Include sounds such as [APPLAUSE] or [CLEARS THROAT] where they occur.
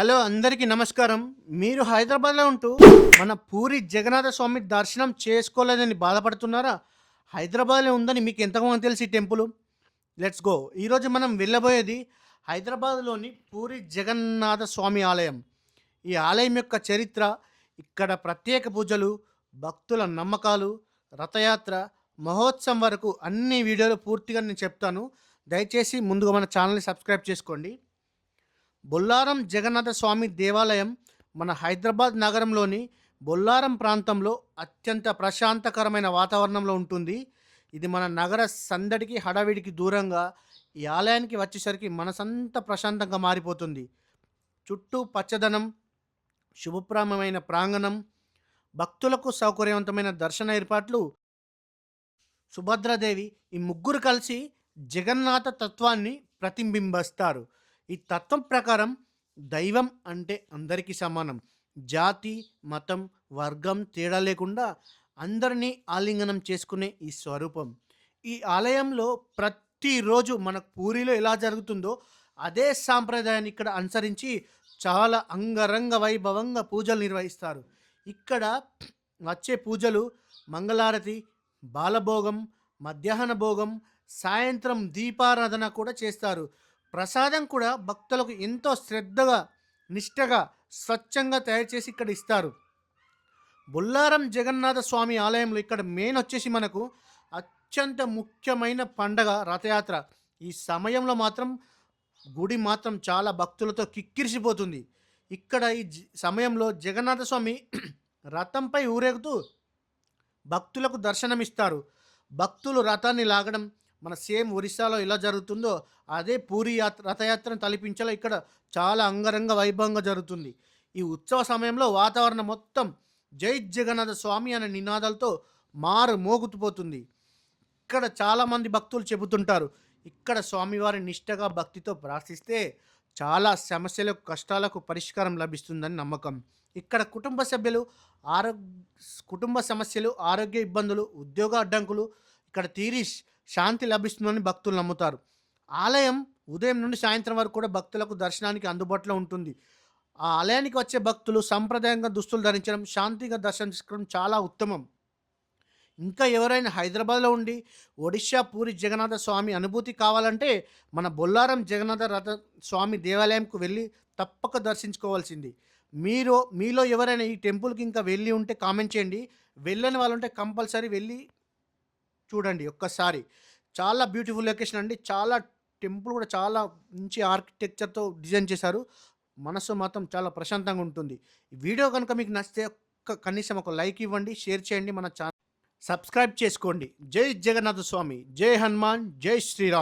Hello అందరికీ నమస్కారం. మీరు హైదరాబాద్లో ఉంటూ మన పూరి జగన్నాథ స్వామి దర్శనం చేసుకోలేదని బాధపడుతున్నారా? హైదరాబాద్లో ఉందని మీకు ఎంతమంది తెలిసి టెంపుల్. Let's go. ఈరోజు మనం వెళ్ళబోయేది హైదరాబాద్లోని పూరి జగన్నాథ స్వామి ఆలయం. ఈ ఆలయం యొక్క చరిత్ర ఇక్కడ ప్రత్యేక పూజలు భక్తుల నమ్మకాలు రథయాత్ర మహోత్సవం వరకు అన్ని వీడియోలు పూర్తిగా నేను చెప్తాను. దయచేసి ముందుగా మన ఛానల్ని సబ్స్క్రైబ్ చేసుకోండి. బొల్లారం జగన్నాథ స్వామి దేవాలయం మన హైదరాబాద్ నగరంలోని బొల్లారం ప్రాంతంలో అత్యంత ప్రశాంతకరమైన వాతావరణంలో ఉంటుంది. ఇది మన నగర సందడికి హడావిడికి దూరంగా ఈ ఆలయానికి వచ్చేసరికి మనసంతా ప్రశాంతంగా మారిపోతుంది. చుట్టూ పచ్చదనం శుభప్రామమైన ప్రాంగణం భక్తులకు సౌకర్యవంతమైన దర్శన ఏర్పాట్లు సుభద్రాదేవి ఈ ముగ్గురు కలిసి జగన్నాథ తత్వాన్ని ప్రతిబింబిస్తారు. ఈ తత్వం ప్రకారం దైవం అంటే అందరికీ సమానం. జాతి మతం వర్గం తేడా లేకుండా అందరినీ ఆలింగనం చేసుకునే ఈ స్వరూపం. ఈ ఆలయంలో ప్రతిరోజు మన పూరిలో ఎలా జరుగుతుందో అదే సాంప్రదాయాన్ని ఇక్కడ అనుసరించి చాలా అంగరంగ వైభవంగా పూజలు నిర్వహిస్తారు. ఇక్కడ వచ్చే పూజలు మంగళారతి బాలభోగం మధ్యాహ్న భోగం సాయంత్రం దీపారాధన కూడా చేస్తారు. ప్రసాదం కూడా భక్తులకు ఎంతో శ్రద్ధగా నిష్టగా స్వచ్ఛంగా తయారు చేసి ఇక్కడ ఇస్తారు. బొల్లారం జగన్నాథ స్వామి ఆలయంలో ఇక్కడ మెయిన్ వచ్చేసి మనకు అత్యంత ముఖ్యమైన పండగ రథయాత్ర. ఈ సమయంలో మాత్రం గుడి మాత్రం చాలా భక్తులతో కిక్కిరిసిపోతుంది. ఇక్కడ ఈ సమయంలో జగన్నాథ స్వామి [CLEARS THROAT] రథంపై ఊరేగుతూ భక్తులకు దర్శనమిస్తారు. భక్తులు రథాన్ని లాగడం మన సేమ్ ఒరిస్సాలో ఎలా జరుగుతుందో అదే పూరి యాత్ర రథయాత్రను తలపించేలా ఇక్కడ చాలా అంగరంగ వైభవంగా జరుగుతుంది. ఈ ఉత్సవ సమయంలో వాతావరణం మొత్తం జై జగన్నాథ స్వామి అనే నినాదాలతో మారు మోగుతుపోతుంది. ఇక్కడ చాలామంది భక్తులు చెబుతుంటారు ఇక్కడ స్వామివారి నిష్టగా భక్తితో ప్రార్థిస్తే చాలా సమస్యలకు కష్టాలకు పరిష్కారం లభిస్తుందని నమ్మకం. ఇక్కడ కుటుంబ సభ్యులు ఆరోగ్య కుటుంబ సమస్యలు ఆరోగ్య ఇబ్బందులు ఉద్యోగ అడ్డంకులు ఇక్కడ తీరిష్ శాంతి లభిస్తుందని భక్తులు నమ్ముతారు. ఆలయం ఉదయం నుండి సాయంత్రం వరకు కూడా భక్తులకు దర్శనానికి అందుబాటులో ఉంటుంది. ఆ ఆలయానికి వచ్చే భక్తులు సాంప్రదాయంగా దుస్తులు ధరించడం శాంతిగా దర్శనం చేసుకోవడం చాలా ఉత్తమం. ఇంకా ఎవరైనా హైదరాబాద్లో ఉండి ఒడిశా పూరి జగన్నాథ స్వామి అనుభూతి కావాలంటే మన బొల్లారం జగన్నాథ రథ స్వామి దేవాలయంకు వెళ్ళి తప్పక దర్శించుకోవాల్సింది. మీరు మీలో ఎవరైనా ఈ టెంపుల్కి ఇంకా వెళ్ళి ఉంటే కామెంట్ చేయండి. వెళ్ళని వాళ్ళు ఉంటే కంపల్సరీ వెళ్ళి చూడండి ఒక్కసారి. చాలా బ్యూటిఫుల్ లొకేషన్ అండి. చాలా టెంపుల్ కూడా చాలా మంచి ఆర్కిటెక్చర్తో డిజైన్ చేశారు. మనసు మాత్రం చాలా ప్రశాంతంగా ఉంటుంది. ఈ వీడియో కనుక మీకు నచ్చితే ఒక్క కనీసం ఒక లైక్ ఇవ్వండి షేర్ చేయండి మన ఛానల్ సబ్స్క్రైబ్ చేసుకోండి. జై జగన్నాథ స్వామి. జై హనుమాన్. జై శ్రీరామ్.